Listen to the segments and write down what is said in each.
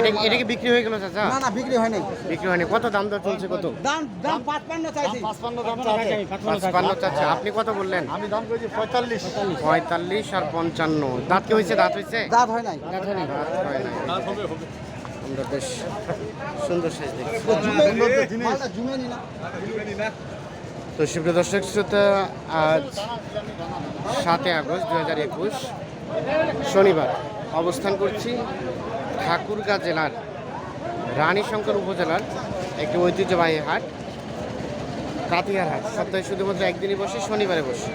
এটা এটা কি বিক্রি হয়ে গেল চাচা? না না বিক্রি হয়নি। বিক্রি হয়নি। কত দাম দর চলছে কত? দাম দাম পাঁচপান্ন চাইছি। পাঁচপান্ন দাম চাচা আপনি কত বললেন? আমি দাম করেছি পঁয়তাল্লিশ। পঁয়তাল্লিশ আর পঞ্চান্ন। দাঁত কি হয়েছে? দাঁত হয়েছে? দাঁত হয় নাই। দাঁত হয় নাই। আমরা বেশ। সুন্দর সাইজ দেখছি। তো সুপ্রিয় দর্শক শ্রোতা আজ সাতই আগস্ট দু হাজার একুশ শনিবার। অবস্থান করছি ঠাকুরগাঁ জেলার রানীশঙ্কর উপজেলার একটি ঐতিহ্যবাহী হাট কাতিয়ার হাট। সপ্তাহে শুধুমাত্র একদিনই বসে শনিবারে বসে।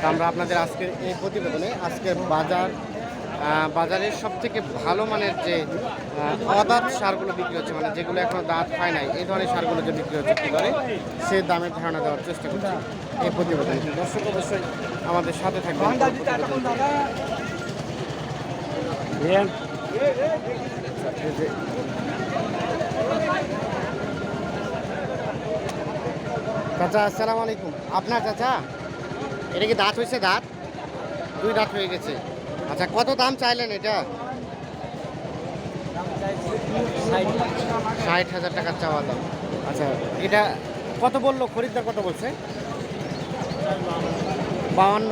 তো আমরা আপনাদের আজকের এই প্রতিবেদনে আজকের বাজার বাজারের সব থেকে ভালো মানের যে অদাঁত সারগুলো বিক্রি হচ্ছে মানে যেগুলো এখনও দাঁত হয় নাই এই ধরনের সারগুলো যে বিক্রি হচ্ছে কী করে সে দামের ধারণা দেওয়ার চেষ্টা করছি এই প্রতিবেদনে। দর্শক অবশ্যই আমাদের সাথে যে চাচা, আসসালামু আলাইকুম। আপনার চাচা? এটা কি দাঁত হয়েছে? দাঁত? দুই দাঁত হয়ে গেছে। আচ্ছা কত দাম চাইলেন এটা? ষাট হাজার টাকার চাওয়া দাম। আচ্ছা এটা কত বলল? খরিদ্দার কত বলছে? বাউান্ন,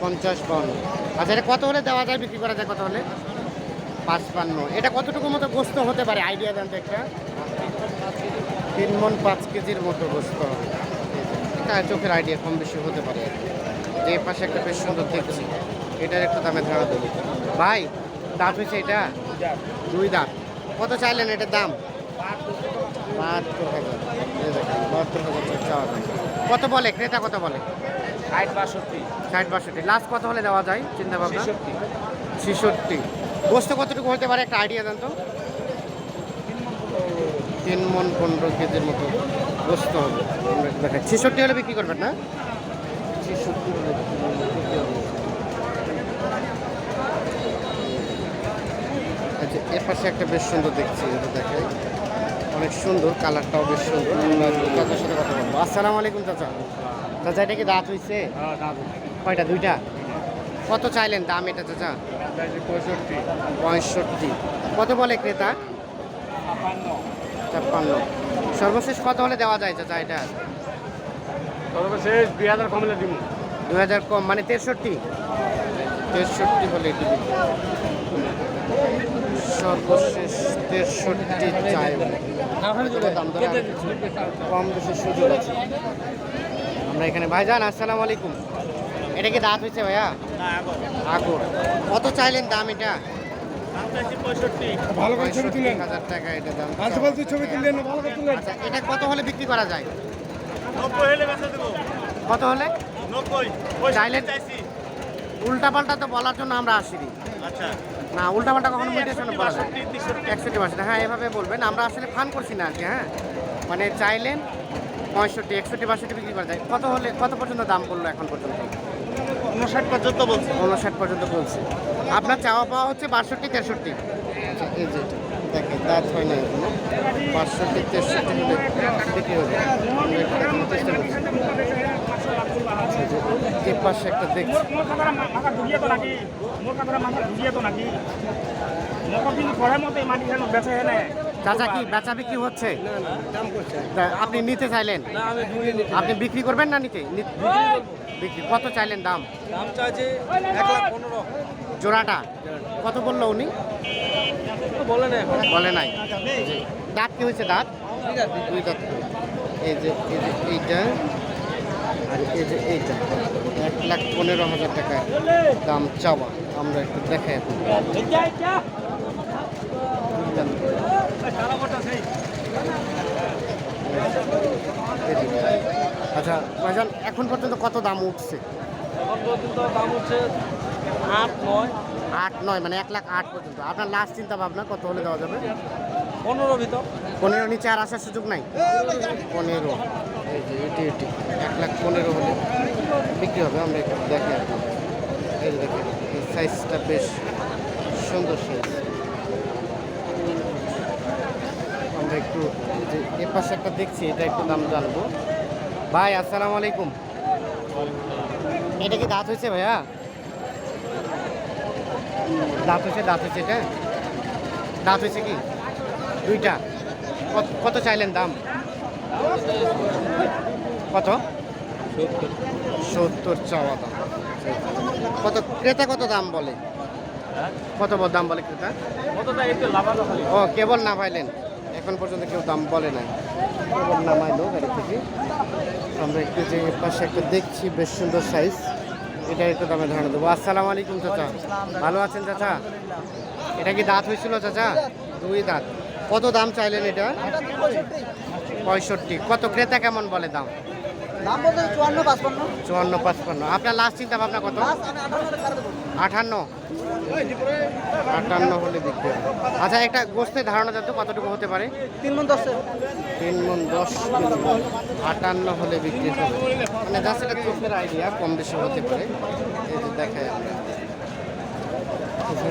পঞ্চাশ বাউন্ন। আচ্ছা এটা কত হলে দেওয়া যায়? বিক্রি করা যায় কত হলে? পাঁচপান্ন। এটা কতটুকু মতো গোস্ত হতে পারে? আইডিয়া দেন তো একটা। তিন মন পাঁচ কেজির মতো গোস্ত। এটা চোখের আইডিয়া কম বেশি হতে পারে যে পাশে একটা বেশ সুন্দর দেখছি এটার একটু দামে ধারণা দেবো। ভাই দাঁত হয়েছে এটা? দুই দাঁত। কত চাইলেন এটার দাম? বাহাত্তর হাজার। এই বাহাত্তর হাজার চাওয়া দাম। কত বলে? ক্রেতা কত বলে? ষাট বাষট্টি। ষাট বাষট্টি। লাস্ট কত হলে দেওয়া যায়? চিন্তা ভাবনা? ছেষট্টি। গোস্ত কতটুকু হতে পারে? একটা আইডিয়া দেন তো। তিন মন পনেরো কেজির মতো গোস্ত হবে। দেখাই। ছেষট্টি হলে বিক্রি করবেন না? ছেষট্টি হলে আচ্ছা এর পাশে একটা বেশ সুন্দর দেখছি এটা দেখাই। অনেক সুন্দর কালারটাও বেশ সুন্দর। চাচার সাথে কথা বলব। আসসালামু আলাইকুম চাচা। চাচা এটা কি দাঁত হয়েছে কয়টা? দুইটা? কত চাইলেন দাম এটা চাচা পঁয়ষট্টি পঁয়ষট্টি। কত বলে ক্রেতা? ছাপ্পান্ন। সর্বশেষ কত হলে দেওয়া যায় চাচা এটা? সর্বশেষ দুই হাজার কম হলে দিব। দু হাজার কম মানে তেষট্টি? তেষট্টি হলে বিক্রি। সর্বশেষ তেষট্টি চাই। দাম কম বেশি সুযোগ আছে। আমরা এখানে ভাইজান আসসালামু আলাইকুম। এটা কি দাঁত হয়েছে ভাইয়া? আগর। কত চাইলেন দাম এটা? ভালো করে ছবি তুলেন। হাজার টাকা এটা দাম। ফালতু ছবি তুললেন ভালো করে তুলেন আচ্ছা এটা কত হলে বিক্রি করা যায়? নব্বই হলে কত হলে? নব্বই চাইলেন? চাইছি। উল্টা পাল্টা তো বলার জন্য আমরা আসিনি। আচ্ছা। না উল্টা পাল্টা কখনো মোটিভেশনে বলা যায়। একষট্টি পার্সেন্ট হ্যাঁ এভাবে বলবেন। আমরা আসলে ফান করছি না আজকে হ্যাঁ? মানে চাইলেন পঁয়ষট্টি একষট্টি বাষট্টি বিক্রি করা যায়। কত হলে কত পর্যন্ত দাম পড়ল এখন পর্যন্ত? উনষাট পর্যন্ত বলছে। উনষাট পর্যন্ত বলছে। আপনার চাওয়া পাওয়া হচ্ছে বাষট্টি তেষট্টি। আচ্ছা এই যে দেখে দাঁত হয় না এখনও। বাষট্টি তেষট্টি হলে বিক্রি হবে। আমরা একটু দেখানোর চেষ্টা করছি। আচ্ছা, পাশে একটা দেখছি। চাচা কি বেচা বিক্রি হচ্ছে? আপনি নিতে চাইলেন? আপনি বিক্রি করবেন না নিতে? বিক্রি। কত চাইলেন দাম? দাম চাইছে এক লাখ পনেরো। জোড়াটা? কত বলল উনি? বলে না বলে নাই। দাঁত কি হয়েছে দাঁত? দুই দাঁত। এই যে এই যে এইটা আর এই যে এইটা। এক লাখ পনেরো হাজার টাকা দাম চাওয়া। আমরা একটু দেখাই এখন। আচ্ছা ভাইজান এখন পর্যন্ত কত দাম উঠছে? এখন পর্যন্ত দাম হচ্ছে আট নয়। আট নয় মানে এক লাখ আট পর্যন্ত। আপনার লাস্ট চিন্তা ভাবনা কত হলে দেওয়া যাবে? পনেরো ভিতর। পনেরো নিচে আর আসার সুযোগ নাই? পনেরো। এই যে এটি এটি। এক লাখ পনেরো হলে বিক্রি হবে। আমরা দেখে আর কি। এই এই সাইজটা বেশ সুন্দর সাইজ আমরা একটু এ পাশে একটা দেখছি এটা একটু দাম জানব। ভাই আসসালামু আলাইকুম। এটা কি দাঁত হয়েছে ভাইয়া? দাঁত হয়েছে দাঁত হয়েছে এটা? দাঁত হয়েছে কি? দুইটা। কত- কত চাইলেন দাম? কত? সত্তর চাওয়া দাম। কত ক্রেতা কত দাম বলে? কত ব- দাম বলে ক্রেতা? ও কেবল না পাইলেন? এখন পর্যন্ত কেউ দাম বলে নাই। নামাইলো গাড়ি থেকে। আমরা একটু যে পাশে একটা দেখছি বেশ সুন্দর সাইজ এটা একটু দামে ধারণা দেবো। আসসালামু আলাইকুম চাচা। ভালো আছেন চাচা? এটা কি দাঁত হয়েছিল চাচা? দুই দাঁত। কত দাম চাইলেন এটা? পঁয়ষট্টি। কত ক্রেতা কেমন বলে দাম? দাম বলতে চুয়ান্ন পাঁচপান্ন। চুয়ান্ন পাঁচপান্ন। আপনার লাস্ট চিন্তা ভাবনা কত আটান্ন আটান্ন হলে হবে। আচ্ছা একটা গোস্তের ধারণা যাতে কতটুকু হতে পারে? তিন মন দশে। তিন মন দশ আটান্ন হলে বিক্রি হবে মানে জাস্ট এটা চোখের আইডিয়া কম বেশি হতে পারে। এই যে দেখাই আমরা।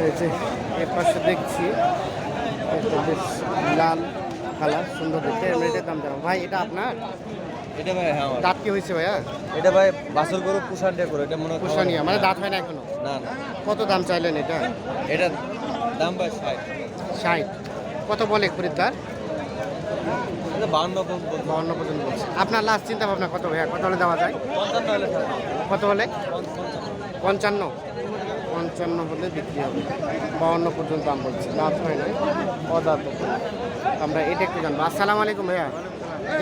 এই যে এর পাশে দেখছি বেশ লাল কালার সুন্দর দেখতে। এর দাম জানো ভাই এটা আপনার? এটা ভাই হ্যাঁ দাঁত কি হয়েছে ভাইয়া? এটা ভাই বাসর গরু পুষান দিয়ে করো এটা মনে কুশানিয়া মানে দাঁত হয় না এখনও? না না। কত দাম চাইলেন এটা? এটা দাম ভাই ষাট। ষাট। কত বলে খরিদ্দার? বান্ন বলব পর্যন্ত বলছে। আপনার লাস্ট চিন্তা ভাবনা কত ভাইয়া? কত হলে দেওয়া যায়। কত হলে? পঞ্চান্ন। পঞ্চান্ন? হলে বিক্রি হবে। বাউন্ন পর্যন্ত দাম বলছে। দাঁত হয় নাই অদাঁত। আমরা এটা একটু জানব। আসসালামু আলাইকুম ভাইয়া।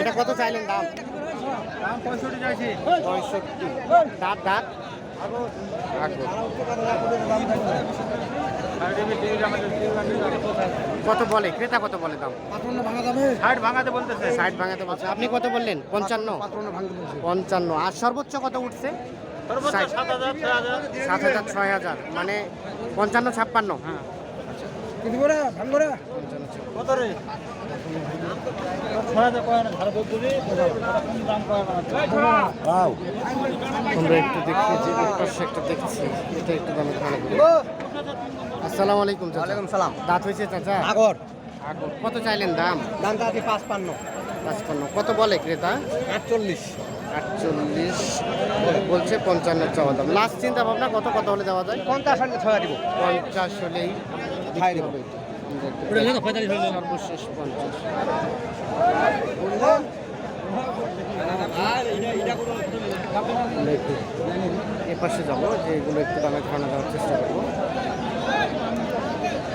এটা কত চাইলেন দাম? পঁয়ষট্টি দাঁত দাঁত। কত বলে? ক্রেতা কত বলে দাম? ষাট ভাঙাতে বলতেছে। ষাট ভাঙাতে বলছে। আপনি কত বললেন? পঞ্চান্ন? পঞ্চান্ন। আর সর্বোচ্চ কত উঠছে? সাত হাজার ছয় হাজার। মানে পঞ্চান্ন ছাপ্পান্ন? হ্যাঁ। কত রে? আমরা একটু দেখি পাশে একটা দেখছি এটা একটু দামে ভালো করি। আসসালামু আলাইকুম ওয়ালাইকুম সালাম। দাঁত হয়েছে চাচা? আগর। আগর। কত চাইলেন দাম? দামটা আছে পাঁচপান্ন। পাঁচপান্ন। কত বলে ক্রেতা? আটচল্লিশ। আটচল্লিশ। বলছে পঞ্চান্ন চাওয়া দাম। লাস্ট চিন্তা ভাবনা কত কত হলে দেওয়া যায়? পঞ্চাশ হাজার ছয় দিব। পঞ্চাশ হলেই খাই বিক্রি দেবো। এ যাব যে এগুলো একটু দামে দেওয়ার চেষ্টা করব।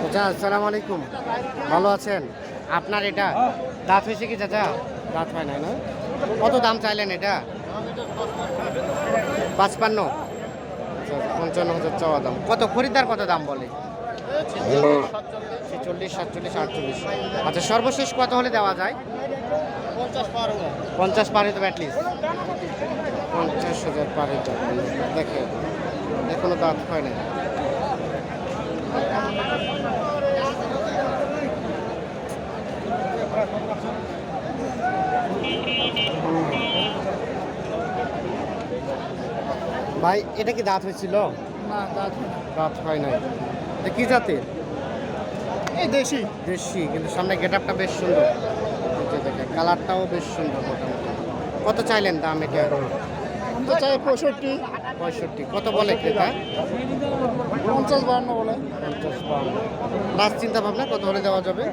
চাচা আসসালামু আলাইকুম। ভালো আছেন? আপনার এটা দাঁত হয়েছে কি চাচা? দাঁত হয় না না? কত দাম চাইলেন এটা? পাঁচপান্ন। আচ্ছা, পঞ্চান্ন হাজার চাওয়া দাম। কত? খরিদ্দার কত দাম বলে? ছেচল্লিশ সাতচল্লিশ আটচল্লিশ। আচ্ছা সর্বশেষ কত হলে দেওয়া যায়? পঞ্চাশ পার হবে পঞ্চাশ অ্যাটলিস্ট পঞ্চাশ হাজার পার হতে দেখে এখনও দাঁত হয় না ভাই এটা কি দাঁত হয়েছিল? না দাঁত দাঁত হয় নাই। কি জাতের? এই দেশি। দেশি কিন্তু সামনে গেট আপটা বেশ সুন্দর। দেখেন কালারটাও বেশ সুন্দর মোটামুটি। কত চাইলেন দাম এটা? তো চাই পঁয়ষট্টি। পঁয়ষট্টি কত বলে ক্রেতা? পঞ্চাশ বাহান্ন বলে। পঞ্চাশ বাউন্ন লাস্ট চিন্তা ভাবনা কত হলে দেওয়া যাবে?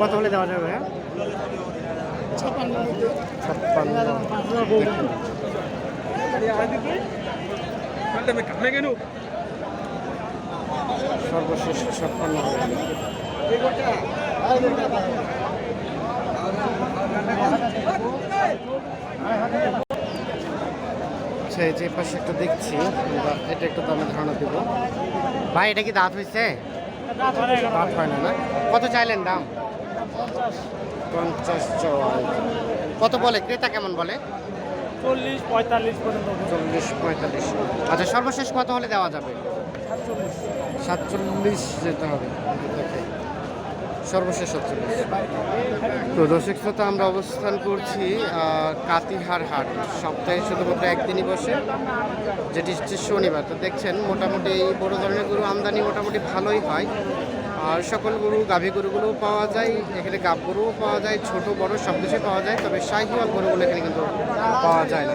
কত হলে দেওয়া যাবে হ্যাঁ ছাপ্পান্ন। ছাপ্পান্ন। সর্বশেষ ছাপ্পান্ন আচ্ছা এই যে পাশে একটা দেখছি এটা একটু দামে ধারণা দেবো। ভাই এটা কি দাঁত হয়েছে? দাঁত হয় না না? কত চাইলেন দাম? পঞ্চাশ। কত বলে? ক্রেতা কেমন বলে? চল্লিশ পঁয়তাল্লিশ পর্যন্ত চল্লিশ পঁয়তাল্লিশ। আচ্ছা সর্বশেষ কত হলে দেওয়া যাবে? সাতচল্লিশ। যেতে হবে। সর্বশেষ সাতচল্লিশ। তো দর্শক শ্রোতা আমরা অবস্থান করছি কাতিহার হাট। সপ্তাহে শুধুমাত্র একদিনই বসে যেটি হচ্ছে শনিবার। তো দেখছেন মোটামুটি এই বড় ধরনের গরু আমদানি মোটামুটি ভালোই হয়। আর সকল গরু, গাভী গরুগুলোও পাওয়া যায়, এখানে গাব গরুও পাওয়া যায়, ছোট, বড় সব কিছুই পাওয়া যায়, তবে শাহিওয়াল গরুগুলো এখানে কিন্তু পাওয়া যায় না।